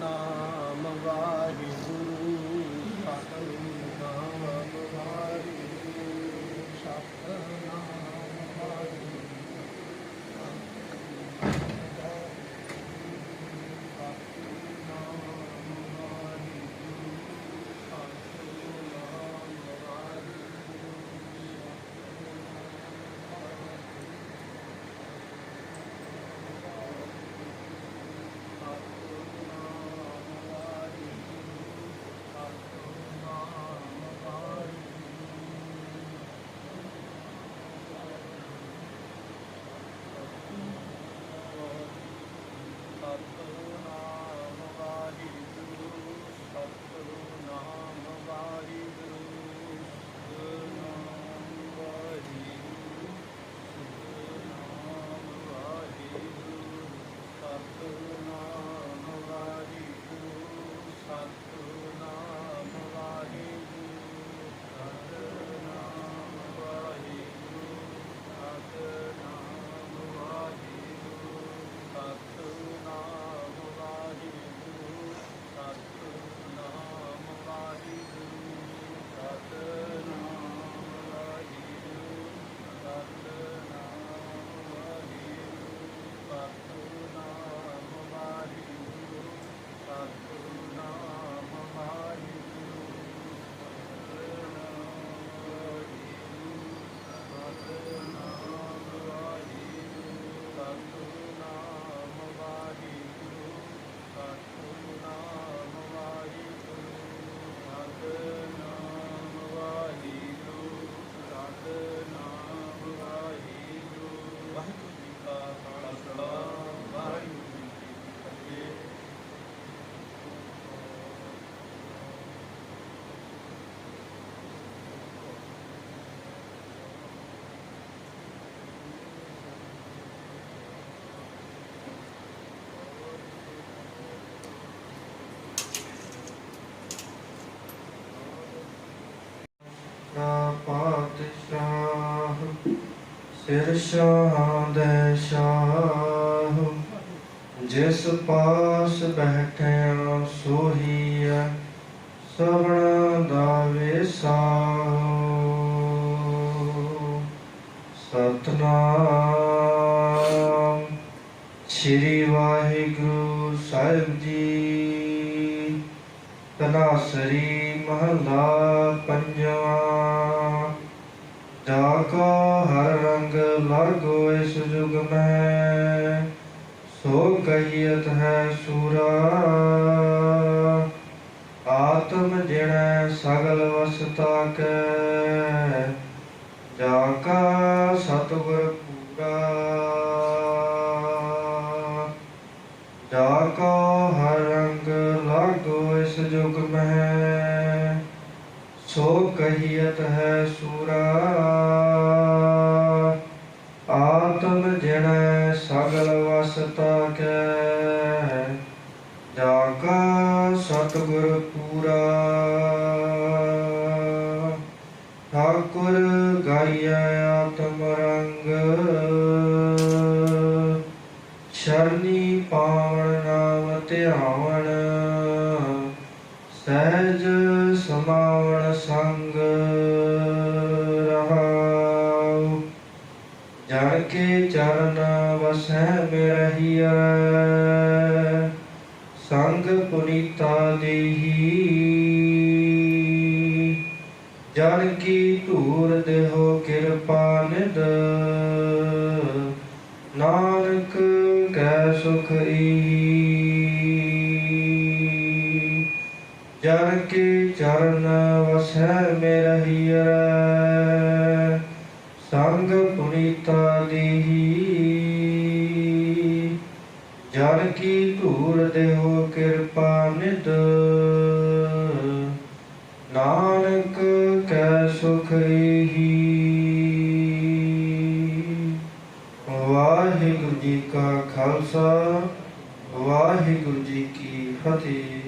না ਸਿਰ ਸ਼ਾਹ ਦੇ ਸ਼ਾਹ। ਜਿਸ ਪਾਸ ਬੈਠਿਆ ਸੋਹੀ ਹੈ ਸਭਨਾ ਦਾ ਵੇਸਾਹ। ਸਤਨਾਮ ਸ੍ਰੀ ਵਾਹਿਗੁਰੂ ਸਾਹਿਬ ਜੀ। ਤਨਾਸਰੀ ਮਹਲਾ ਪੰਜਵਾ। ਜਾ ਕੋ ਹਰ ਰੰਗ ਲਾਗੋ ਇਸ ਜੁਗ ਮੈਂ, ਸੋ ਕਹੀਅਤ ਹੈ ਸੂਰਾ। ਆਤਮ ਜਿਣੈ ਸਗਲ ਵਸਤਾ ਕੈ ਜਾ ਕਾ ਸਤਿਗੁਰ ਪੂਰਾ। ਜਾ ਕੋ ਹਰ ਰੰਗ ਲਾਗੋ ਇਸ ਜੁਗ ਮਹਿ ਸੋ ਕਹੀਅਤ ਹੈ ਸੂਰਾ, ਆਤਮ ਜਿਣੈ ਸਗਲ ਵਸਤਾ ਕੈ, ਜਾ ਕਾ ਸਤਿਗੁਰ ਪੂਰਾ। ਠਾਕੁਰ ਗਾਇਆ ਆਤਮ ਰੰਗ ਸ਼ਰਨੀ ਪਾਵਨ ਨਾਮ ਧਿਆਵਨ ਸਹਿਜ ਸਮਾਵਨ ਸੰਗ ਰਹਾਉ। ਜਨ ਕੇ ਚਰਨ ਵਸੈ ਮਿਰਹੀਐ। ਸੰਗ ਪੁਨੀਤਾ ਦੇਹੀ। ਜਨ ਕੀ ਧੂਰ ਦੇਹੋ ਕਿਰਪਾ ਨਿਦ ਨਾਨਕ ਕੈ ਸੁਖ ਈ में रहियर संग पुनीता ਨਾਨਕ ਕੈ ਸੁਖ ਵਾਹਿਗੁਰੂ ਜੀ ਕਾ ਖਾਲਸਾ, ਵਾਹਿਗੁਰੂ ਜੀ ਕੀ ਫਤਿਹ।